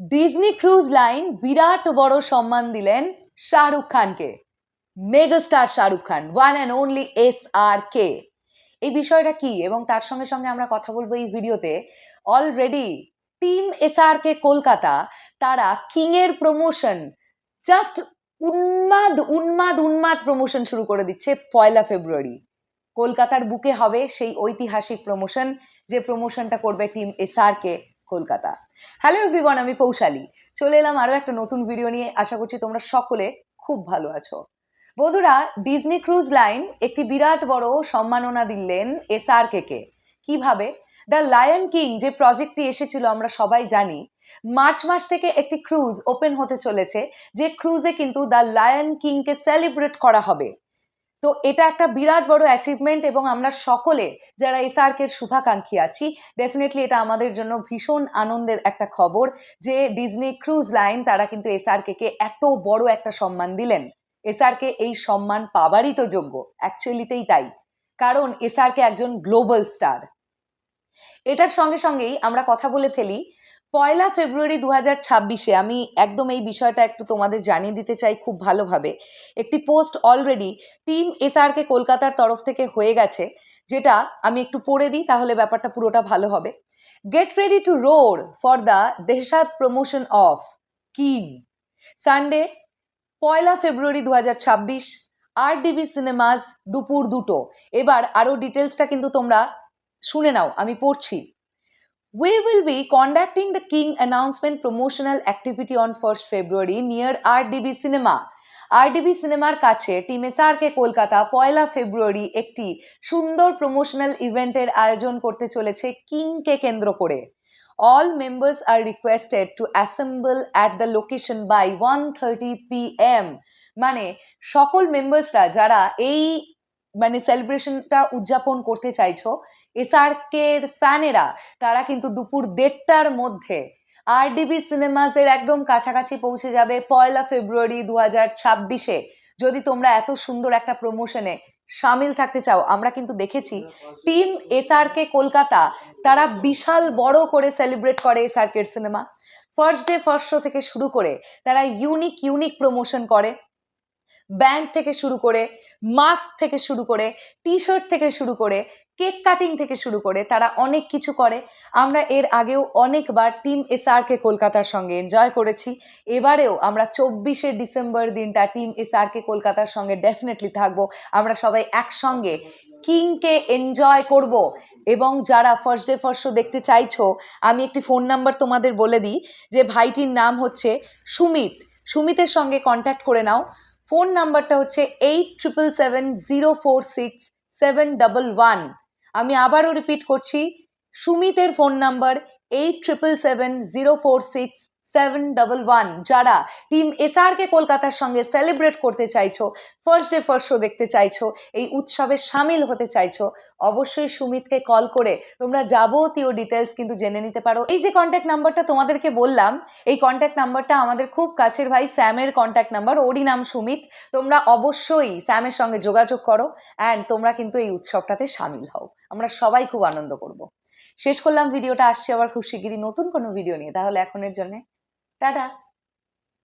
Disney cruise line বিরাট বড় সম্মান দিলেন শাহরুখ খানকে। Megastar Shahrukh Khan one and only S R K এই বিষয়টা কি? এবং তার সঙ্গে সঙ্গে আমরা কথা বলব এই ভিডিওতে। Already team S R K Kolkata, তারা কিং এর প্রমোশন জাস্ট উন্মাদ উন্মাদ উন্মাদ প্রমোশন শুরু করে দিচ্ছে পয়লা ফেব্রুয়ারি। কলকাতার বুকে হবে সেই ঐতিহাসিক প্রমোশন যে প্রমোশনটা করবে team SR K Kolkata. Hello everyone আমি পৌশালী। চলে এলাম আরও একটা নতুন ভিডিও নিয়ে। আশা করছি তোমরা সকলে খুব ভালো আছো। বন্ধুরা ডিজনি ক্রুজ লাইন একটি বিরাট বড় সম্মাননা দিলেন এসআর কে কে। কীভাবে? দ্য লায়ন কিং যে প্রজেক্টটি এসেছিল, আমরা সবাই জানি, মার্চ মাস থেকে একটি ক্রুজ ওপেন হতে চলেছে, যে ক্রুজে কিন্তু দ্য লায়ন কিংকে সেলিব্রেট করা হবে। তো এটা একটা বিরাট বড় অ্যাচিভমেন্ট এবং আমরা সকলে যারা এসআরকের শুভাকাঙ্ক্ষী আছি ডেফিনেটলি এটা আমাদের জন্য ভীষণ আনন্দের একটা খবর যে ডিজনি ক্রুজ লাইন তারা কিন্তু এসআরকে কে এত বড় একটা সম্মান দিলেন। এস এসআরকে এই সম্মান পাবারই তো যোগ্য অ্যাকচুয়ালিতেই তাই কারণ এসআরকে একজন গ্লোবাল স্টার এটার সঙ্গে সঙ্গেই আমরা কথা বলে ফেলি পয়লা ফেব্রুয়ারি দু হাজার ছাব্বিশে আমি একদম এই বিষয়টা একটু তোমাদের জানিয়ে দিতে চাই খুব ভালোভাবে। একটি পোস্ট অলরেডি টিম এসআরকে কলকাতার তরফ থেকে হয়ে গেছে, যেটা আমি একটু পড়ে দিই, তাহলে ব্যাপারটা পুরোটা ভালো হবে। Get ready to roar for the দেশাদ promotion of king Sunday পয়লা ফেব্রুয়ারি দু হাজার ছাব্বিশ আর ডিবি সিনেমাজ দুপুর দুটো। এবার আরও ডিটেলসটা কিন্তু তোমরা শুনে নাও, আমি পড়ছি। We will be conducting the King announcement promotional activity on 1st February near RDB Cinema. RDB সিনেমার কাছে টিম এসআরকে কলকাতা পয়লা ফেব্রুয়ারি একটি সুন্দর প্রমোশনাল ইভেন্টের আয়োজন করতে চলেছে কিংকে কেন্দ্র করে all members are requested to assemble at the location by one thirty P M মানে সকল মেম্বার্সরা যারা এই মানে সেলিব্রেশনটা উদযাপন করতে চাইছো এসআরকের ফ্যানেরা তারা কিন্তু দুপুর দেড়টার মধ্যে আরডিবি সিনেমাসের একদম কাছাকাছি পৌঁছে যাবে পয়লা ফেব্রুয়ারি দু হাজার ছাব্বিশে। যদি তোমরা এত সুন্দর একটা প্রমোশনে সামিল থাকতে চাও, আমরা কিন্তু দেখেছি টিম এসআরকে কলকাতা, তারা বিশাল বড় করে সেলিব্রেট করে এসআরকের cinema first day first show থেকে শুরু করে তারা ইউনিক ইউনিক প্রমোশন করে। ব্যান্ড থেকে শুরু করে, মাস্ক থেকে শুরু করে টি শার্ট থেকে শুরু করে, কেক কাটিং থেকে শুরু করে তারা অনেক কিছু করে। আমরা এর আগেও অনেকবার টিম এসআরকে কলকাতার সঙ্গে এনজয় করেছি। এবারেও আমরা চব্বিশে ডিসেম্বর দিনটা টিম এসআরকে কলকাতার সঙ্গে ডেফিনেটলি থাকব। আমরা সবাই একসঙ্গে কিংকে এনজয় করব এবং যারা ফার্স্ট ডে ফার্স্ট শো দেখতে চাইছো, আমি একটি ফোন নাম্বার তোমাদের বলে দিই যে ভাইটির নাম হচ্ছে সুমিত। সুমিতের সঙ্গে কন্ট্যাক্ট করে নাও। ফোন নাম্বারটা হচ্ছে eight triple seven zero four six seven double one. আমি আবারও রিপিট করছি, সুমিতের phone number eight triple seven zero four six seven double one যারা টিম এসআরকে কলকাতার সঙ্গে সেলিব্রেট করতে চাইছো ফার্স্ট ডে ফার্স্ট শো দেখতে চাইছো, এই উৎসবে সামিল হতে চাইছো, অবশ্যই সুমিতকে কল করে তোমরা যাবতীয় ডিটেলস কিন্তু জেনে নিতে পারো। এই যে কন্ট্যাক্ট নাম্বারটা তোমাদেরকে বললাম, এই কন্ট্যাক্ট নাম্বারটা আমাদের খুব কাছের ভাই স্যামের কন্ট্যাক্ট নাম্বার ওরই নাম সুমিত। তোমরা অবশ্যই স্যামের সঙ্গে যোগাযোগ করো অ্যান্ড তোমরা কিন্তু এই উৎসবটাতে সামিল হও। আমরা সবাই খুব আনন্দ করব। শেষ করলাম, ভিডিওটা আসছে আবার খুব শিগগিরই নতুন কোনো ভিডিও নিয়ে। তাহলে এখনের জন্য 哒哒。